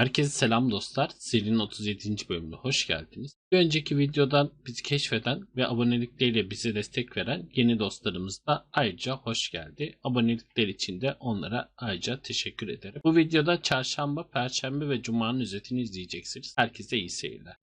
Herkese selam dostlar. Serinin 37. bölümüne hoş geldiniz. Bir önceki videodan bizi keşfeden ve abonelikleriyle bize destek veren yeni dostlarımız da ayrıca hoş geldi. Abonelikler için de onlara ayrıca teşekkür ederim. Bu videoda çarşamba, perşembe ve cumanın özetini izleyeceksiniz. Herkese iyi seyirler.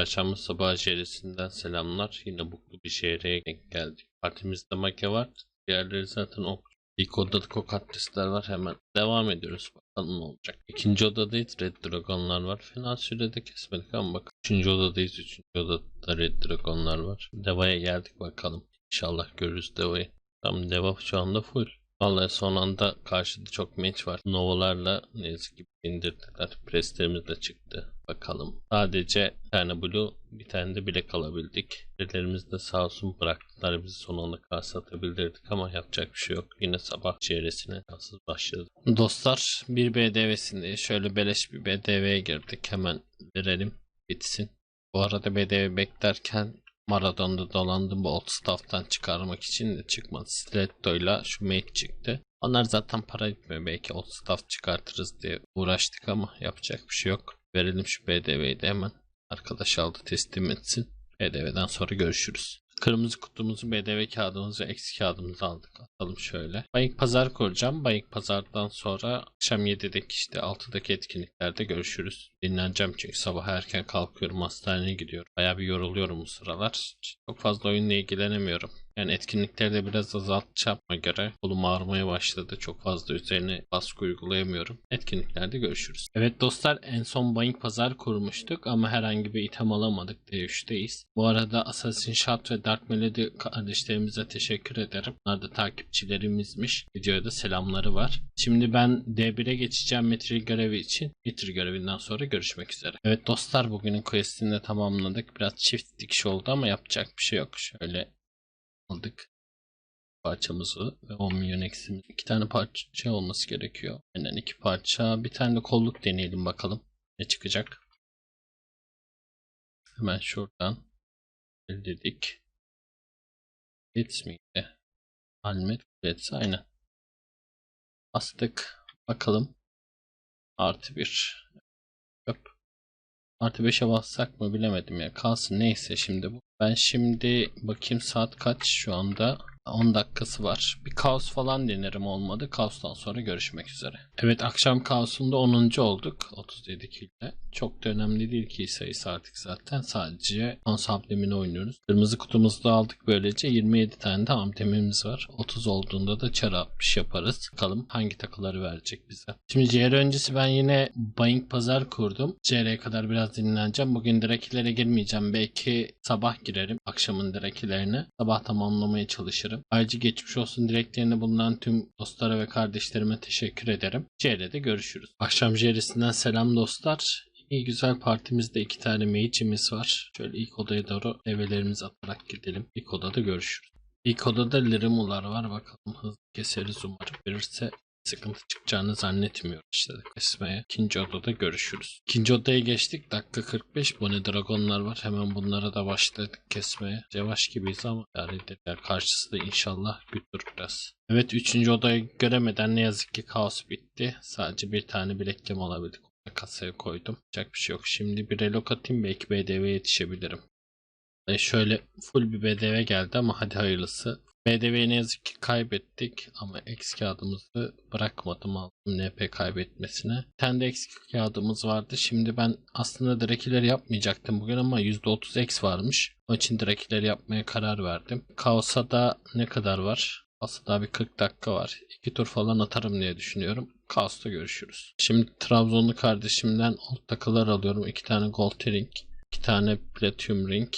Çarşamba sabahı şehresinden selamlar. Yine mutlu bir şehre denk geldik. Partimizde make var. Diğerleri zaten ok. İlk odada kokatlistler var. Hemen devam ediyoruz. Bakalım ne olacak. İkinci odadayız. Red Dragon'lar var. Fena sürede kesmedik ama bak. Üçüncü odadayız. Üçüncü odada Red Dragon'lar var. Deva'ya geldik bakalım. İnşallah görürüz Deva'yı. Tam Deva şu anda full. Vallahi son anda karşıda çok match var. Novalarla ne yazık ki indirdiler. Preslerimiz de çıktı. Bakalım. Sadece bir tane blue bir tane de bilek alabildik. Birilerimiz de sağ olsun bıraktılar bizi son anda karşı atabilirdik ama yapacak bir şey yok. Yine sabah çeyresine nasıl başladı. Dostlar bir BDV'sinde şöyle beleş bir BDV'ye girdik. Hemen verelim bitsin. Bu arada BDV beklerken Maradon'da dolandım bu old staff'tan çıkarmak için de çıkmadı. Stiletto'yla şu mate çıktı. Onlar zaten para etmiyor. Belki old staff çıkartırız diye uğraştık ama yapacak bir şey yok. Verelim şu BDV'yi de hemen. Arkadaş aldı teslim etsin. BDV'den sonra görüşürüz. Kırmızı kutumuzu BDV kağıdımızı eksik kağıdımızı aldık. Atalım şöyle. Bayık pazar kuracağım. Bayık pazardan sonra akşam 7'deki işte 6'daki etkinliklerde görüşürüz. Dinleneceğim çünkü sabah erken kalkıyorum hastaneye gidiyorum. Baya bir yoruluyorum bu sıralar. Çok fazla oyunla ilgilenemiyorum. Yani etkinlikleri de biraz azaltacağım göre kolum ağrımaya başladı. Çok fazla üzerine baskı uygulayamıyorum. Etkinliklerde görüşürüz. Evet dostlar en son Bayink Pazar kurmuştuk ama herhangi bir item alamadık D3'teyiz. Bu arada Assassin Shot ve Dark Melody kardeşlerimize teşekkür ederim. Bunlar da takipçilerimizmiş. Videoya da selamları var. Şimdi ben D1'e geçeceğim Metril görevi için. Metril görevinden sonra görüşmek üzere. Evet dostlar bugünün questini de tamamladık. Biraz çift dikiş oldu ama yapacak bir şey yok. Şöyle aldık parçamızı ve 10 milyon eksimiz. iki tane parça olması gerekiyor. Aynen iki parça. Bir tane de kolluk deneyelim bakalım. Ne çıkacak? Hemen şuradan dedik. Blitz miydi? Almet Blitz aynen. Bastık. Bakalım. Artı bir. Artı 5'e bassak mı bilemedim ya. Kalsın neyse şimdi bu. Ben şimdi bakayım saat kaç şu anda. 10 dakikası var. Bir kaos falan denerim olmadı. Kaostan sonra görüşmek üzere. Evet akşam kaosunda 10. olduk. 37 kille. Çok da önemli değil ki sayısı artık zaten. Sadece kons amblemini oynuyoruz. Kırmızı kutumuzu da aldık böylece. 27 tane de amblemimiz var. 30 olduğunda da çara 60 yaparız. Bakalım hangi takıları verecek bize. Şimdi CR öncesi ben yine buying pazar kurdum. CR'ye kadar biraz dinleneceğim. Bugün direkilere girmeyeceğim. Belki sabah girerim. Akşamın direkilerine. Sabah tamamlamaya çalışırım. Ayrıca geçmiş olsun dileklerini bulunan tüm dostlara ve kardeşlerime teşekkür ederim. CR'de görüşürüz. Akşam CR'sinden selam dostlar. İyi güzel partimizde iki tane mage'imiz var. Şöyle ilk odaya doğru develerimizi atarak gidelim. İlk odada görüşürüz. İlk odada Lirimular var. Bakalım hızlı keseriz umarım. Verirse sıkıntı çıkacağını zannetmiyorum işte kesmeye. İkinci odada görüşürüz. İkinci odaya geçtik. Dakika 45. Bone dragonlar var. Hemen bunlara da başladık kesmeye. Yavaş gibiyiz ama ederler. Karşısı da inşallah güttür biraz. Evet üçüncü odayı göremeden ne yazık ki kaos bitti. Sadece bir tane bileklem alabildik. Kasaya koydum. Yapacak bir şey yok. Şimdi bir relok atayım belki BDV'ye yetişebilirim. E şöyle full bir BDV geldi ama hadi hayırlısı. BDV'yi ne yazık ki kaybettik ama eksik kağıdımızı bırakmadım aldım NP kaybetmesine. Bir tane de eksik kağıdımız vardı. Şimdi ben aslında direkileri yapmayacaktım bugün ama %30 X varmış. O için direkileri yapmaya karar verdim. Kaos'a da ne kadar var? Aslında bir 40 dakika var. İki tur falan atarım diye düşünüyorum. Kaos'ta görüşürüz. Şimdi Trabzonlu kardeşimden old takılar alıyorum. İki tane gold ring, iki tane platinum ring,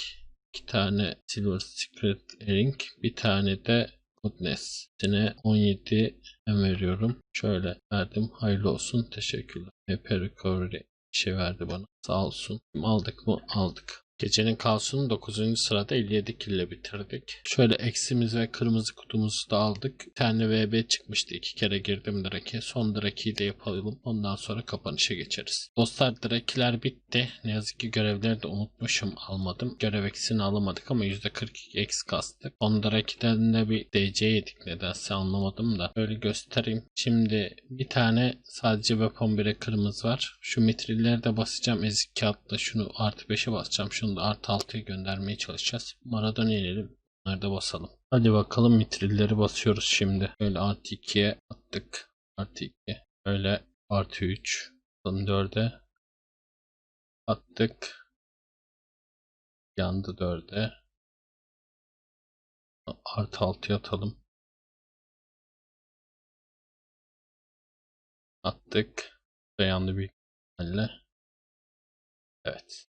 iki tane silver secret ring, bir tane de goodness. Yine 17 veriyorum. Şöyle verdim. Hayırlı olsun. Teşekkürler. HP recovery şey verdi bana. Sağ olsun. Aldık mı? Aldık. Gecenin kaosunu 9. sırada 57 kill ile bitirdik. Şöyle eksimiz ve kırmızı kutumuzu da aldık. Bir tane VB çıkmıştı. iki kere girdim Drake'e. Son Drake'yi de yapalım. Ondan sonra kapanışa geçeriz. Dostlar Drake'ler bitti. Ne yazık ki görevleri de unutmuşum. Almadım. Görev eksini alamadık ama %42 eks kastık. Son Drake'den de bir DC yedik nedense anlamadım da. Böyle göstereyim. Şimdi bir tane sadece weapon 1'e kırmızı var. Şu mitrilleri de basacağım. Ezik kağıtla şunu artı 5'e basacağım. Şunu da artı 6'ya göndermeye çalışacağız. Maradan inelim. Da basalım. Hadi bakalım mitrilleri basıyoruz şimdi. Böyle artı 2'ye attık. Artı 2. Böyle artı 3. Bakalım 4'e. Attık. Yandı 4'e. Artı 6'ya atalım. Attık. Ve yandı büyük ihtimalle. Evet.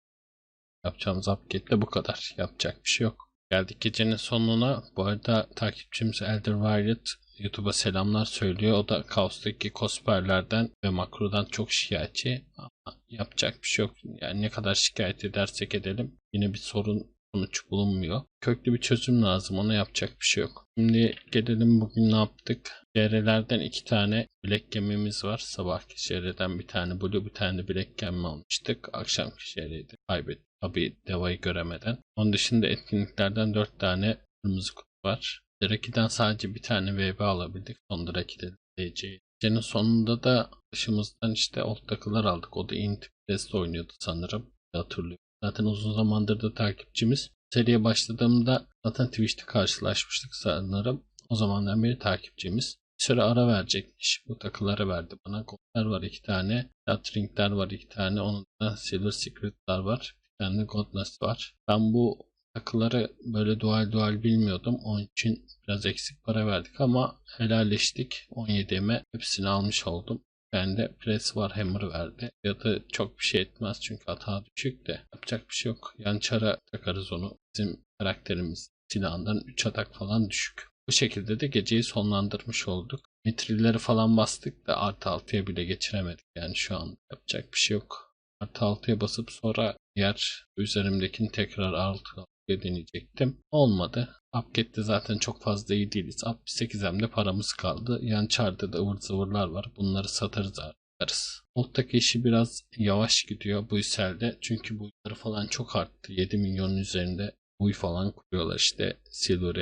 Yapacağımız upgrade bu kadar. Yapacak bir şey yok. Geldik gecenin sonuna. Bu arada takipçimiz Elder Violet YouTube'a selamlar söylüyor. O da Kaos'taki cosperlerden ve makrodan çok şikayetçi. Ama yapacak bir şey yok. Yani ne kadar şikayet edersek edelim yine bir sorun sonuç bulunmuyor. Köklü bir çözüm lazım. Ona yapacak bir şey yok. Şimdi gelelim bugün ne yaptık? CR'lerden iki tane bilek gemimiz var. Sabahki CR'den bir tane Blue bir tane de bilek gemi almıştık. Akşamki CR'ydi. Kaybettik. Tabii devayı göremeden. Onun dışında etkinliklerden dört tane kırmızı kutu var. Draki'den sadece bir tane VB alabildik. Son Draki'de DC. Gecenin sonunda da başımızdan işte old takılar aldık. O da Int Test oynuyordu sanırım. Hatırlıyorum. Zaten uzun zamandır da takipçimiz. Seriye başladığımda zaten Twitch'te karşılaşmıştık sanırım. O zamandan beri takipçimiz. Bir süre ara verecekmiş. Bu takıları verdi bana. Gold'lar var iki tane. Gatring'ler var iki tane. Onun da Silver Secret'lar var. Tane Godless var. Ben bu takıları böyle dual dual bilmiyordum. Onun için biraz eksik para verdik ama helalleştik. 17'ime hepsini almış oldum. Ben de press var hammer verdi. Fiyatı çok bir şey etmez çünkü hata düşük de yapacak bir şey yok. Yan çara takarız onu. Bizim karakterimiz silahından 3 atak falan düşük. Bu şekilde de geceyi sonlandırmış olduk. Mitrilleri falan bastık da artı 6'ya bile geçiremedik yani şu an yapacak bir şey yok. Artı 6'ya basıp sonra diğer üzerimdekini tekrar 6'ya deneyecektim. Olmadı. Upgate'de zaten çok fazla iyi değiliz. 68'emde paramız kaldı. Yan çarda da ıvır zıvırlar var. Bunları satarız artarız. Old'daki işi biraz yavaş gidiyor bu Uysel'de. Çünkü buyları falan çok arttı. 7 milyonun üzerinde buy falan kuruyorlar işte Silver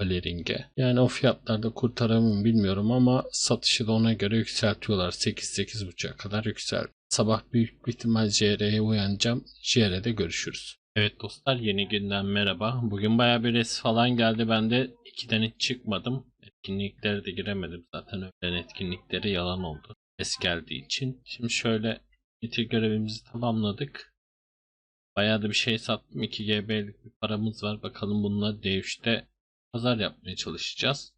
Valering'e. Yani o fiyatlarda kurtaramam bilmiyorum ama satışı da ona göre yükseltiyorlar. 8-8.5'a kadar yüksel. Sabah büyük bir ihtimal JR'ye uyanacağım. JR'de görüşürüz. Evet dostlar yeni günden merhaba. Bugün bayağı bir res falan geldi. Ben de 2'den hiç çıkmadım. Etkinliklere de giremedim. Zaten öğlen etkinlikleri yalan oldu. Res geldiği için. Şimdi şöyle bitir görevimizi tamamladık. Bayağı da bir şey sattım. 2 GB'lik bir paramız var. Bakalım bununla D3'te pazar yapmaya çalışacağız.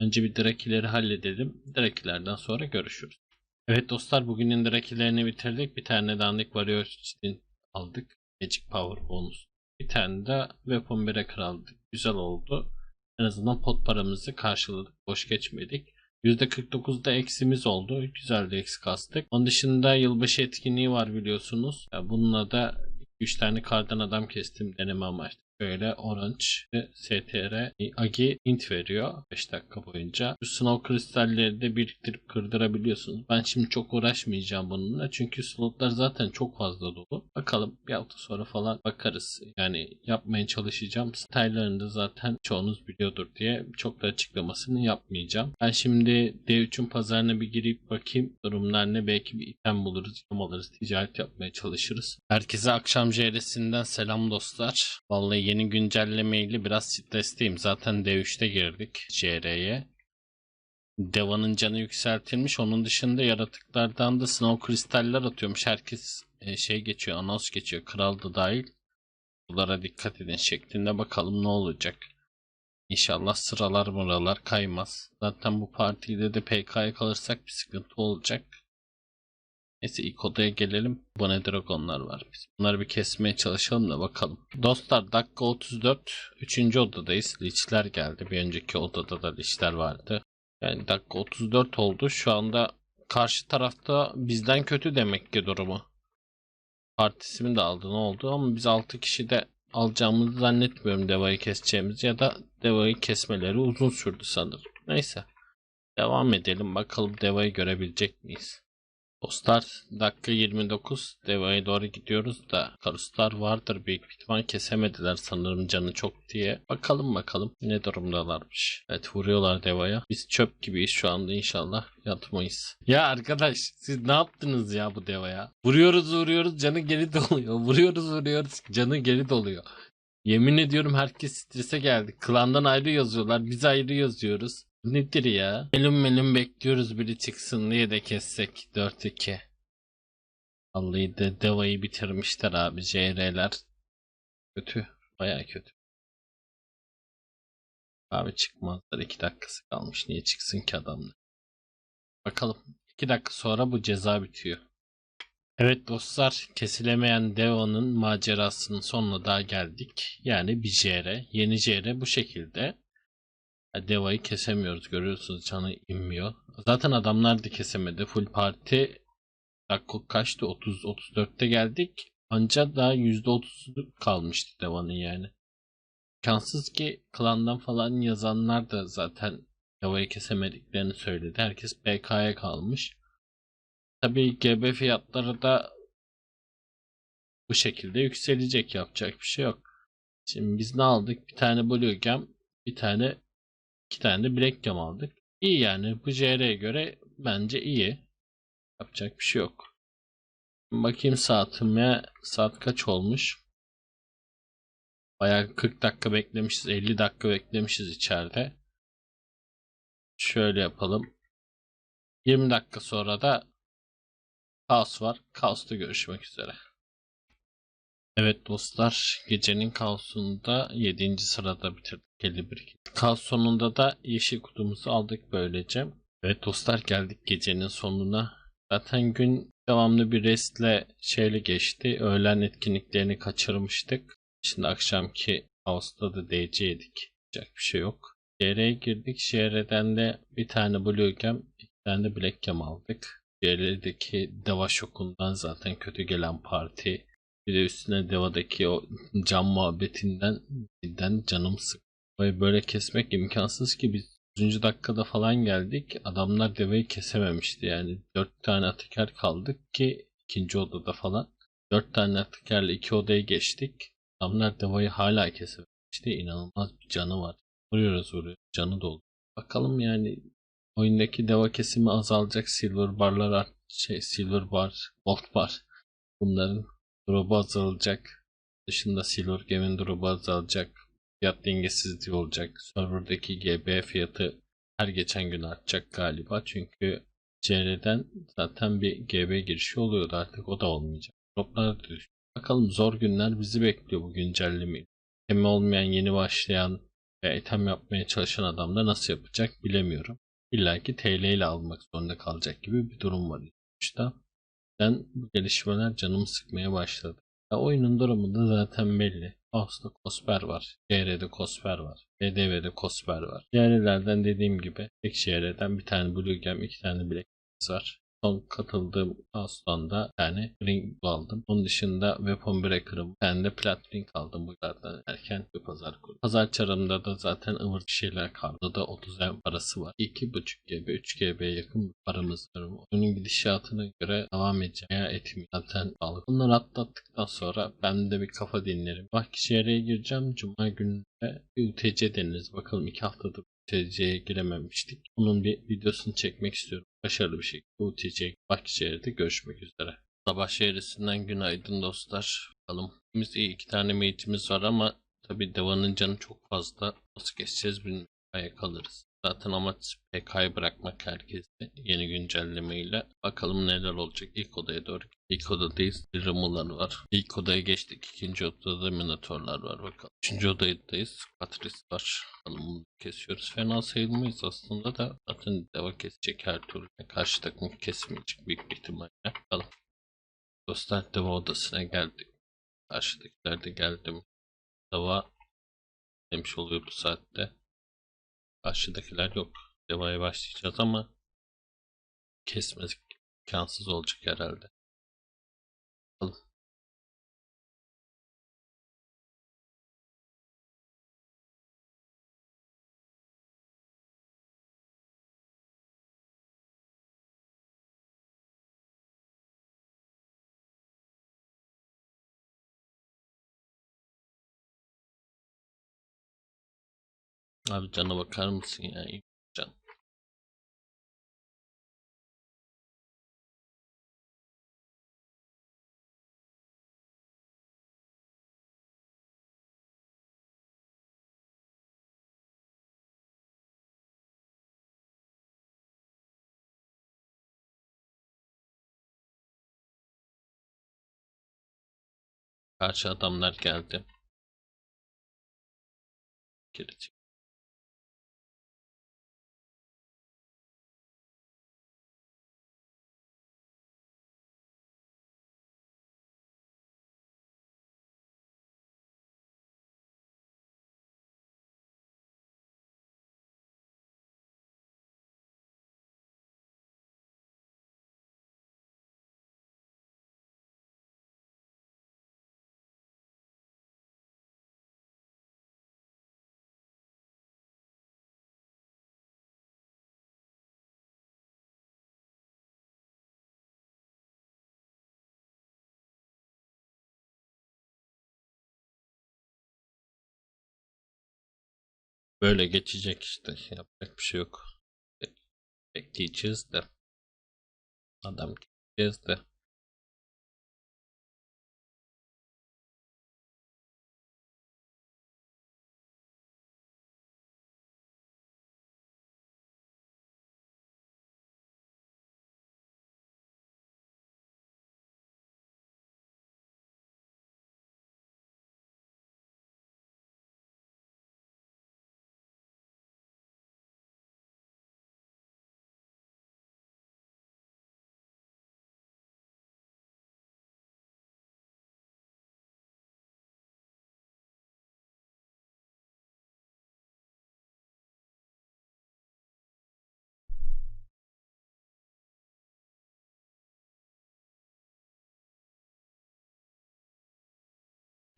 Önce bir drakileri halledelim. Drakilerden sonra görüşürüz. Evet dostlar bugünün drakilerini bitirdik. Bir tane dandik Warrior Chin aldık. Magic Power bonus. Bir tane de Weapon 1'e aldık. Güzel oldu. En azından pot paramızı karşıladık. Boş geçmedik. %49'da eksimiz oldu. Güzel de eksi kastık. Onun dışında yılbaşı etkinliği var biliyorsunuz. Bununla da 3 tane kardan adam kestim deneme amaçlı. Böyle Orange ve STR Agi int veriyor 5 dakika boyunca. Bu snow kristalleri de biriktirip kırdırabiliyorsunuz. Ben şimdi çok uğraşmayacağım bununla. Çünkü slotlar zaten çok fazla dolu. Bakalım bir hafta sonra falan bakarız. Yani yapmaya çalışacağım. Style'larını da zaten çoğunuz biliyordur diye çok da açıklamasını yapmayacağım. Ben şimdi D3'ün pazarına bir girip bakayım. Durumlar ne? Belki bir item buluruz, item alırız, ticaret yapmaya çalışırız. Herkese akşam JR'sinden selam dostlar. Vallahi yeni güncellemeyle biraz stresteyim. Zaten D3'te girdik JR'ye. Deva'nın canı yükseltilmiş. Onun dışında yaratıklardan da snow kristaller atıyormuş. Herkes e, şey geçiyor, anons geçiyor. Kral da dahil. Bunlara dikkat edin şeklinde bakalım ne olacak. İnşallah sıralar mıralar kaymaz. Zaten bu partide de PK'ya kalırsak bir sıkıntı olacak. Neyse ilk odaya gelelim. Bu ne dragonlar var. Biz bunları bir kesmeye çalışalım da bakalım. Dostlar dakika 34. Üçüncü odadayız. Liçler geldi. Bir önceki odada da liçler vardı. Yani dakika 34 oldu. Şu anda karşı tarafta bizden kötü demek ki durumu. partisi mi de aldı ne oldu ama biz 6 kişi de alacağımızı zannetmiyorum devayı keseceğimiz ya da devayı kesmeleri uzun sürdü sanırım. Neyse. Devam edelim bakalım devayı görebilecek miyiz? Dostlar dakika 29 devaya doğru gidiyoruz da karuslar vardır büyük bir ihtimal kesemediler sanırım canı çok diye. Bakalım bakalım ne durumdalarmış. Evet vuruyorlar devaya. Biz çöp gibiyiz şu anda inşallah yatmayız. Ya arkadaş siz ne yaptınız ya bu devaya? Vuruyoruz vuruyoruz canı geri doluyor. Vuruyoruz vuruyoruz canı geri doluyor. Yemin ediyorum herkes strese geldi. Klandan ayrı yazıyorlar biz ayrı yazıyoruz. Nedir ya? Melum melum bekliyoruz biri çıksın diye de kessek 4-2. Vallahi de devayı bitirmişler abi JR'ler. Kötü. Baya kötü. Abi çıkmazlar 2 dakikası kalmış. Niye çıksın ki adamlar? Bakalım. 2 dakika sonra bu ceza bitiyor. Evet dostlar, kesilemeyen Deva'nın macerasının sonuna daha geldik. Yani bir JR, yeni JR bu şekilde. Deva'yı kesemiyoruz görüyorsunuz canı inmiyor. Zaten adamlar da kesemedi. Full parti dakika kaçtı? 30 34'te geldik. Ancak daha %30 kalmıştı Deva'nın yani. İmkansız ki klandan falan yazanlar da zaten Deva'yı kesemediklerini söyledi. Herkes BK'ya kalmış. Tabii GB fiyatları da bu şekilde yükselecek. Yapacak bir şey yok. Şimdi biz ne aldık? Bir tane Blue Gem, bir tane iki tane de Black Gem aldık. İyi yani bu JR'ye göre bence iyi. Yapacak bir şey yok. Bakayım saatime saat kaç olmuş? Bayağı 40 dakika beklemişiz. 50 dakika beklemişiz içeride. Şöyle yapalım. 20 dakika sonra da Kaos var. Kaos'ta görüşmek üzere. Evet dostlar, gecenin kaosunda 7. sırada bitirdik 51. Kaos sonunda da yeşil kutumuzu aldık böylece. Evet dostlar geldik gecenin sonuna. Zaten gün devamlı bir restle şeyle geçti. Öğlen etkinliklerini kaçırmıştık. Şimdi akşamki kaosta da DC yedik. Yapacak bir şey yok. JR'ye girdik. JR'den de bir tane Blue Gem, iki tane de Black Gem aldık. JR'deki Deva şokundan zaten kötü gelen parti. Bir de üstüne Deva'daki o cam muhabbetinden cidden canım sık. Ve böyle kesmek imkansız ki biz 100. dakikada falan geldik. Adamlar Deva'yı kesememişti yani. 4 tane ateker kaldık ki ikinci odada falan. 4 tane atekerle iki odaya geçtik. Adamlar Deva'yı hala kesememişti. İnanılmaz bir canı var. Vuruyoruz vuruyoruz. Canı dolu. Bakalım yani oyundaki deva kesimi azalacak. Silver barlar şey silver bar, gold bar. Bunların drop'u azalacak. Dışında silver gem'in drop'u azalacak. Fiyat dengesizliği olacak. Server'daki GB fiyatı her geçen gün artacak galiba. Çünkü CR'den zaten bir GB girişi oluyordu artık o da olmayacak. Droplar düşüyor. Bakalım zor günler bizi bekliyor bu güncelleme. Temi olmayan yeni başlayan ve item yapmaya çalışan adam da nasıl yapacak bilemiyorum. İlla ki TL ile almak zorunda kalacak gibi bir durum var işte. Ben bu gelişmeler canımı sıkmaya başladı. Ya oyunun durumu da zaten belli. House'da Kosper var. JR'de Kosper var. BDV'de Kosper var. JR'lerden dediğim gibi tek JR'den bir tane Blue Gem, iki tane Black var. Son katıldığım bir tane ring aldım. Onun dışında Weapon Breaker'ım. Tane de Plat Ring aldım. Buralardan erken bir pazar kurdum. Pazar çarımda da zaten ıvır bir şeyler kaldı. da 30 M parası var. 2.5 GB, 3 GB'ye yakın bir paramız var. Oyunun gidişatına göre devam edeceğim. Veya etmeyeceğim. Zaten sağlık. Bunları atlattıktan sonra ben de bir kafa dinlerim. Bak kişiye gireceğim. Cuma günü bir UTC deniriz. Bakalım iki haftadır UTC'ye girememiştik. Bunun bir videosunu çekmek istiyorum. Başarılı bir şekilde UTC Bahçeşehir'de görüşmek üzere. Sabah şehrisinden günaydın dostlar. Bakalım. Biz iyi iki tane mate'imiz var ama tabi Deva'nın canı çok fazla. Nasıl geçeceğiz bilmiyorum. Kalırız. Zaten amaç PK'yı bırakmak herkese yeni güncellemeyle. Bakalım neler olacak. İlk odaya doğru. İlk odadayız. Rimular var. İlk odaya geçtik. İkinci odada Minotaurlar var. Bakalım. Üçüncü odadayız. Patris var. Bakalım bunu kesiyoruz. Fena sayılmayız aslında da. Zaten deva kesecek her türlü. Karşı takım kesmeyecek büyük bir ihtimalle. Bakalım. Dostlar deva odasına geldik. Karşıdakiler de geldim. Deva demiş oluyor bu saatte. Karşıdakiler yok. Devaya başlayacağız ama kesmek imkansız olacak herhalde. Abi cana bakar mısın ya? Can. Karşı adamlar geldi. Gelecek. Böyle geçecek işte. Yapacak bir şey yok. Be- Bekleyeceğiz de. Adam gideceğiz de.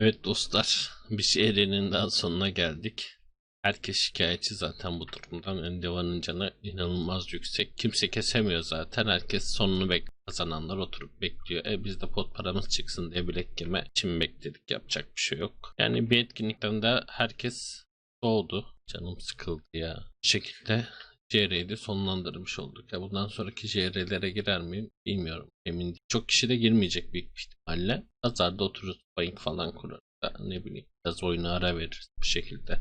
Evet dostlar, bir serinin daha sonuna geldik. Herkes şikayetçi zaten bu durumdan. Endeavor'ın canı inanılmaz yüksek. Kimse kesemiyor zaten. Herkes sonunu bek kazananlar oturup bekliyor. E biz de pot paramız çıksın diye bilek yeme için bekledik. Yapacak bir şey yok. Yani bir etkinlikten de herkes soğudu. Canım sıkıldı ya. Bu şekilde JR'yi de sonlandırmış olduk. Ya bundan sonraki JR'lere girer miyim bilmiyorum. Emin değilim. Çok kişi de girmeyecek büyük bir ihtimalle. Pazarda otururuz. Bank falan kurarız. da Ne bileyim. Biraz oyunu ara veririz bu şekilde.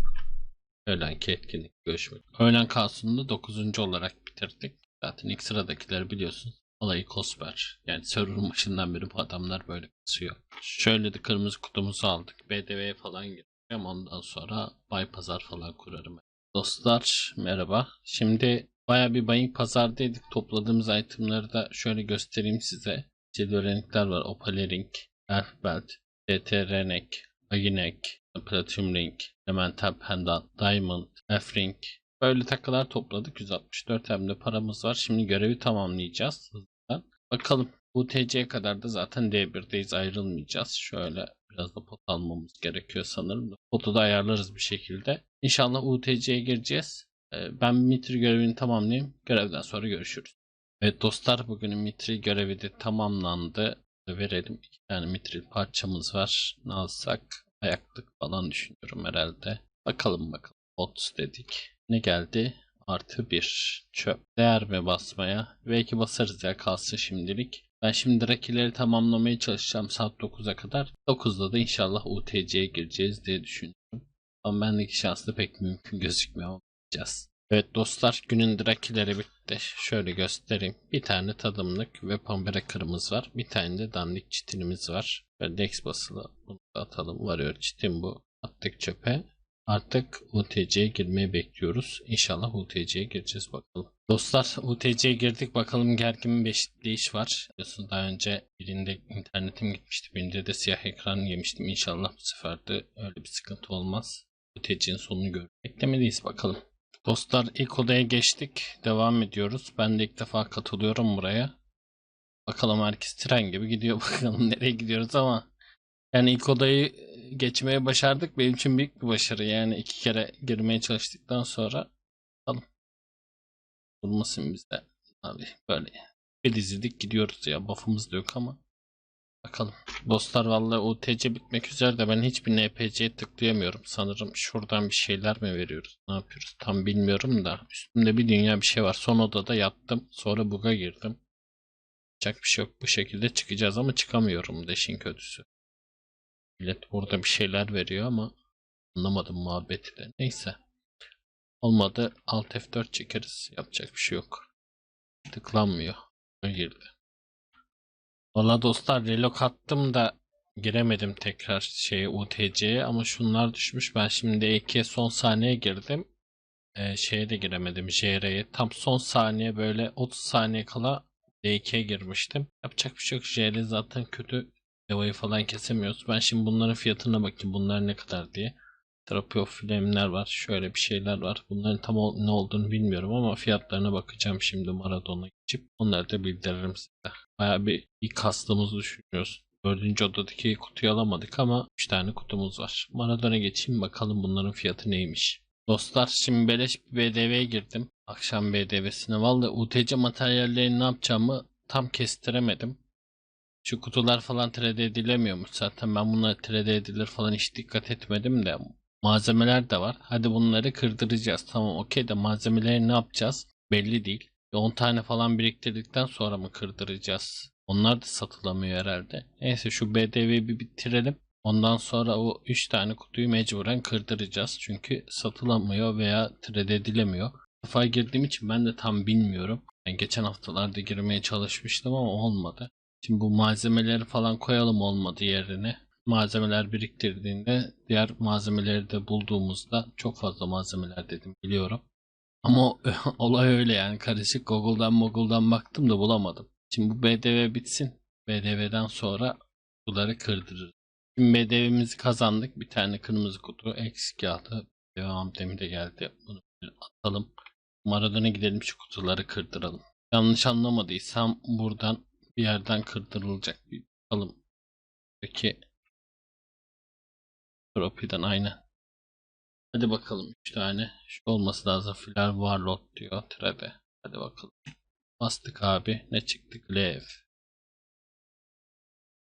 Öğlenki etkinlik görüşmek. Öğlen kalsını da 9. olarak bitirdik. Zaten ilk sıradakileri biliyorsun. Olayı Kosper. Yani server'ın başından beri bu adamlar böyle kasıyor. Şöyle de kırmızı kutumuzu aldık. BDV'ye falan gireceğim. Ondan sonra Bay Pazar falan kurarım. Dostlar merhaba. Şimdi baya bir bayık pazardaydık. Topladığımız itemları da şöyle göstereyim size. Silverlinkler var. Opalering, Elf Belt, DTRNek, Aginek, Platinum Ring, Elemental Pendant, Diamond, Elf Ring. Böyle takılar topladık. 164 hem de paramız var. Şimdi görevi tamamlayacağız. Bakalım. UTC'ye kadar da zaten D1'deyiz ayrılmayacağız. Şöyle biraz da pot almamız gerekiyor sanırım. Potu da ayarlarız bir şekilde. İnşallah UTC'ye gireceğiz. Ee, Ben Mitri görevini tamamlayayım. Görevden sonra görüşürüz. Evet dostlar bugünün Mitri görevi de tamamlandı. Verelim. İki tane Mitril parçamız var. Ne alsak? Ayaklık falan düşünüyorum herhalde. Bakalım bakalım. Bot dedik. Ne geldi? Artı bir çöp. Değer mi basmaya? Belki basarız ya kalsın şimdilik. Ben şimdi rakileri tamamlamaya çalışacağım saat 9'a kadar. 9'da da inşallah UTC'ye gireceğiz diye düşünüyorum. Ama bendeki şans da pek mümkün gözükmüyor ama bakacağız. Evet dostlar günün drakileri bitti. Şöyle göstereyim. Bir tane tadımlık ve pambere kırmız var. Bir tane de dandik çitinimiz var. Ve dex basılı. Bunu da atalım. Varıyor çitin bu. Attık çöpe. Artık UTC'ye girmeyi bekliyoruz. İnşallah UTC'ye gireceğiz bakalım. Dostlar UTC'ye girdik. Bakalım gergin bir eşitleyiş var. Biliyorsunuz daha önce birinde internetim gitmişti. Birinde de siyah ekran yemiştim. İnşallah bu sefer de öyle bir sıkıntı olmaz. UTC'nin sonunu gör. Beklemeliyiz bakalım. Dostlar ilk odaya geçtik. Devam ediyoruz. Ben de ilk defa katılıyorum buraya. Bakalım herkes tren gibi gidiyor. Bakalım nereye gidiyoruz ama. Yani ilk odayı geçmeye başardık. Benim için büyük bir başarı. Yani iki kere girmeye çalıştıktan sonra. Bakalım. Durmasın bizde. Abi böyle. Bir dizidik gidiyoruz ya. Buff'ımız da yok ama. Bakalım. Dostlar vallahi UTC bitmek üzere de ben hiçbir NPC'ye tıklayamıyorum. Sanırım şuradan bir şeyler mi veriyoruz? Ne yapıyoruz? Tam bilmiyorum da. Üstümde bir dünya bir şey var. Son odada yattım. Sonra bug'a girdim. Yapacak bir şey yok. Bu şekilde çıkacağız ama çıkamıyorum deşin kötüsü. Millet burada bir şeyler veriyor ama anlamadım muhabbeti de. Neyse. Olmadı. Alt F4 çekeriz. Yapacak bir şey yok. Tıklanmıyor. Girdi. Valla dostlar relok attım da giremedim tekrar şeye UTC'ye ama şunlar düşmüş. Ben şimdi EK son saniye girdim. Ee, şeye de giremedim JR'ye. Tam son saniye böyle 30 saniye kala D2'ye girmiştim. Yapacak bir şey yok. JR zaten kötü. Devayı falan kesemiyoruz. Ben şimdi bunların fiyatına bakayım. Bunlar ne kadar diye. Therapy of Flame'ler var. Şöyle bir şeyler var. Bunların tam ne olduğunu bilmiyorum ama fiyatlarına bakacağım şimdi Maradona geçip. Onları da bildiririm size. Baya bir ilk kastığımızı düşünüyoruz. Dördüncü odadaki kutuyu alamadık ama 3 tane kutumuz var. Maradona geçeyim bakalım bunların fiyatı neymiş. Dostlar şimdi beleş bir BDV'ye girdim. Akşam BDV'sine. Vallahi UTC materyallerini ne yapacağımı tam kestiremedim. Şu kutular falan trade edilemiyormuş. Zaten ben bunlara trade edilir falan hiç dikkat etmedim de. Malzemeler de var. Hadi bunları kırdıracağız. Tamam okey de malzemeleri ne yapacağız? Belli değil. 10 tane falan biriktirdikten sonra mı kırdıracağız? Onlar da satılamıyor herhalde. Neyse şu BDV'yi bir bitirelim. Ondan sonra o 3 tane kutuyu mecburen kırdıracağız. Çünkü satılamıyor veya trade edilemiyor. Bu defa girdiğim için ben de tam bilmiyorum. Yani geçen haftalarda girmeye çalışmıştım ama olmadı. Şimdi bu malzemeleri falan koyalım olmadı yerine. Malzemeler biriktirdiğinde diğer malzemeleri de bulduğumuzda çok fazla malzemeler dedim biliyorum. Ama olay öyle yani karışık Google'dan Google'dan baktım da bulamadım. Şimdi bu BDV bitsin. BDV'den sonra bunları kırdırırız. Şimdi BDV'mizi kazandık. Bir tane kırmızı kutu eksik yağdı. Devam demi de geldi. Bunu atalım. Maradona gidelim şu kutuları kırdıralım. Yanlış anlamadıysam buradan bir yerden kırdırılacak. Bir bakalım. Peki Trophy'den aynen. Hadi bakalım 3 tane. Şu olması lazım. Filar Warlord diyor. Trade. Hadi bakalım. Bastık abi. Ne çıktı? Glaive.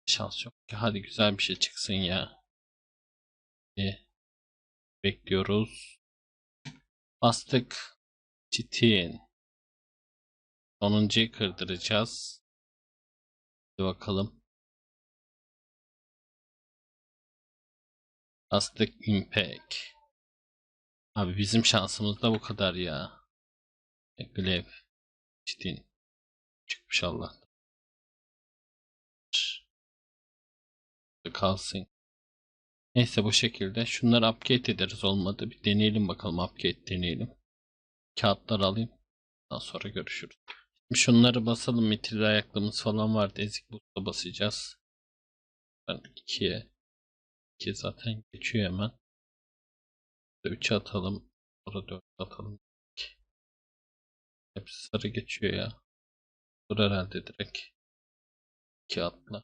Şans yok ki. Hadi güzel bir şey çıksın ya. İyi. Bekliyoruz. Bastık. Çitin. Sonuncuyu kırdıracağız. Bakalım. Bastık Impact. Abi bizim şansımız da bu kadar ya. Glaive. Çitin. Çıkmış Allah. Kalsın. Neyse bu şekilde. Şunları upgrade ederiz olmadı. Bir deneyelim bakalım upgrade deneyelim. Kağıtlar alayım. Daha sonra görüşürüz. Şunları basalım. Mitril ayaklığımız falan vardı. Ezik boost'a basacağız. Ben 2'ye 2 zaten geçiyor hemen. 3'e atalım. Sonra 4 atalım. Hepsi sarı geçiyor ya. Dur herhalde direkt. 2 atla.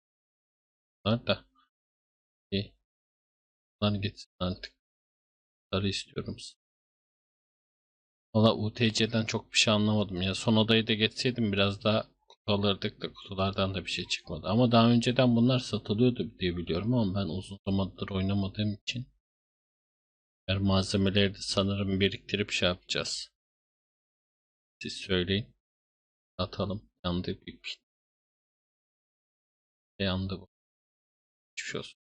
Nerede? İyi. Lan gitsin artık. Sarı istiyorum. Valla UTC'den çok bir şey anlamadım ya. Son odayı da geçseydim biraz daha kutu alırdık da kutulardan da bir şey çıkmadı. Ama daha önceden bunlar satılıyordu diye biliyorum ama ben uzun zamandır oynamadığım için diğer malzemeleri de sanırım biriktirip şey yapacağız. Siz söyleyin. Atalım. Yandı bir Yandı bu. Hiçbir şey olsun.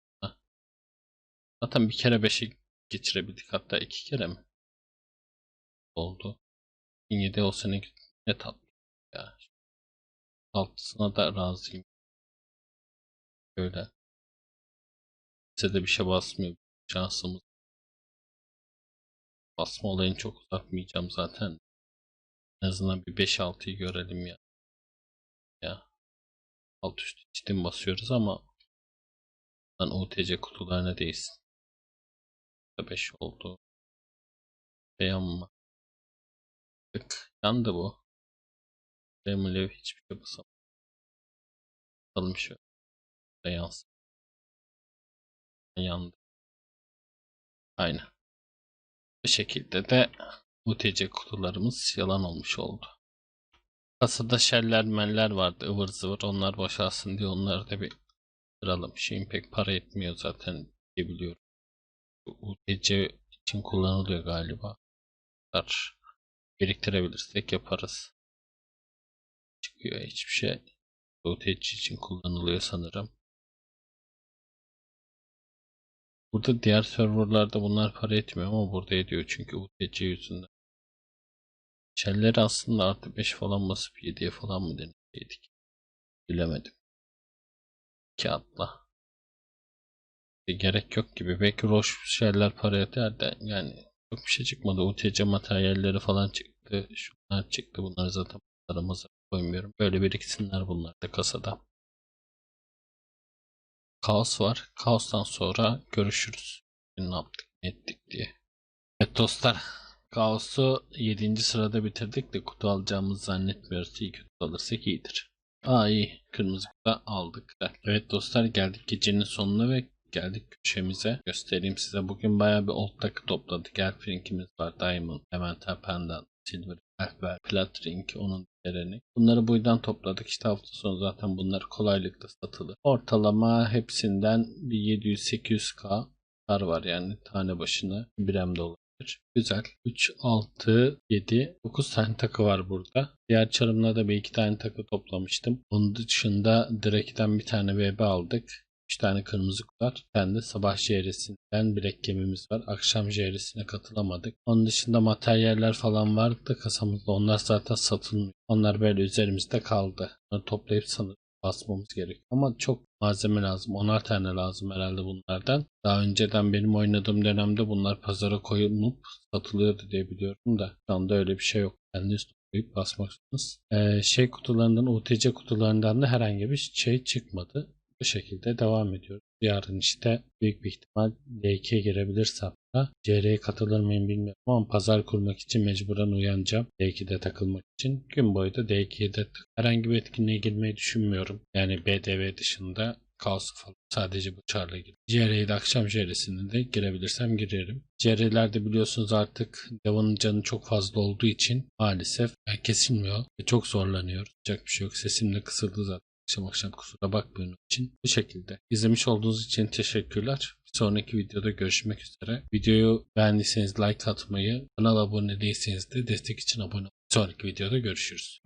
Zaten bir kere 5'e geçirebildik. Hatta iki kere mi? Oldu. 17 olsa ne, ne tatlı ya. Altısına da razıyım. Böyle. Size de bir şey basmıyor. Şansımız. Basma olayını çok uzatmayacağım zaten. En azından bir 5-6'yı görelim ya. Ya. Alt üstü cidden basıyoruz ama ben OTC kutularına değilsin. 5 oldu. Beğenme. Tık. Yandı bu. Remlev hiçbir şey basamadım. Bakalım şöyle. Yansın. Yandı. Aynen. Bu şekilde de UTC kutularımız yalan olmuş oldu. Kasada şeller meller vardı ıvır zıvır onlar boşalsın diye onları da bir Kıralım. Şeyin pek para etmiyor zaten diye biliyorum. UTC için kullanılıyor galiba. Kadar Biriktirebilirsek yaparız. Çıkıyor hiçbir şey. UTC için kullanılıyor sanırım. Burada diğer serverlarda bunlar para etmiyor ama burada ediyor çünkü UTC yüzünden. Shell'leri aslında artı 5 falan basıp 7'ye falan mı deneseydik? Bilemedim. Kağıtla. Gerek yok gibi. Belki Roche Shell'ler para eder de yani çok bir şey çıkmadı. UTC materyalleri falan çıktı. Şunlar çıktı. Bunları zaten paramıza koymuyorum. Böyle biriksinler bunlar da kasada. Kaos var. Kaostan sonra görüşürüz. Ne yaptık, ne ettik diye. Evet dostlar. Kaos'u 7. sırada bitirdik de kutu alacağımızı zannetmiyoruz. İyi kutu alırsak iyidir. Aa iyi. Kırmızı kutu aldık. Evet dostlar geldik gecenin sonuna ve geldik köşemize. Göstereyim size. Bugün bayağı bir old takı topladık. Elf Ring'imiz var. Diamond, Elemental Pendant, Silver, Elf ve Plat Ring. Onun diğerini. Bunları buydan topladık. İşte hafta sonu zaten bunlar kolaylıkla satılır. Ortalama hepsinden bir 700-800k kar var yani tane başına bir hem de olabilir. Güzel. 3, 6, 7, 9 tane takı var burada. Diğer çarımda bir iki tane takı toplamıştım. Onun dışında direkten bir tane BB aldık. 3 tane kırmızı. Bir tane de sabah jeğrisinden bilek gemimiz var. Akşam jeğrisine katılamadık. Onun dışında materyaller falan vardı da kasamızda. Onlar zaten satılmıyor. Onlar böyle üzerimizde kaldı. Onları toplayıp sanırım basmamız gerekiyor. Ama çok malzeme lazım. 10'ar tane lazım herhalde bunlardan. Daha önceden benim oynadığım dönemde bunlar pazara koyulup satılıyordu diye biliyorum da şu anda öyle bir şey yok. Kendiniz toplayıp basmaksınız. Ee, şey kutularından, UTC kutularından da herhangi bir şey çıkmadı. Bu şekilde devam ediyoruz. Yarın işte büyük bir ihtimal L2'ye girebilirsem da CR'ye katılır mıyım bilmiyorum ama pazar kurmak için mecburen uyanacağım. D2'de takılmak için. Gün boyu da D2'de herhangi bir etkinliğe girmeyi düşünmüyorum. Yani BDV dışında kaos falan. Sadece bu çarla gir. CR'ye de akşam CR'sine de girebilirsem girerim. CR'lerde biliyorsunuz artık Devon'un canı çok fazla olduğu için maalesef kesilmiyor ve çok zorlanıyor. Yapacak bir şey yok. Sesim de kısıldı zaten akşam akşam kusura bakmayın için. Bu şekilde. İzlemiş olduğunuz için teşekkürler. Bir sonraki videoda görüşmek üzere. Videoyu beğendiyseniz like atmayı, kanala abone değilseniz de destek için abone olun. Bir sonraki videoda görüşürüz.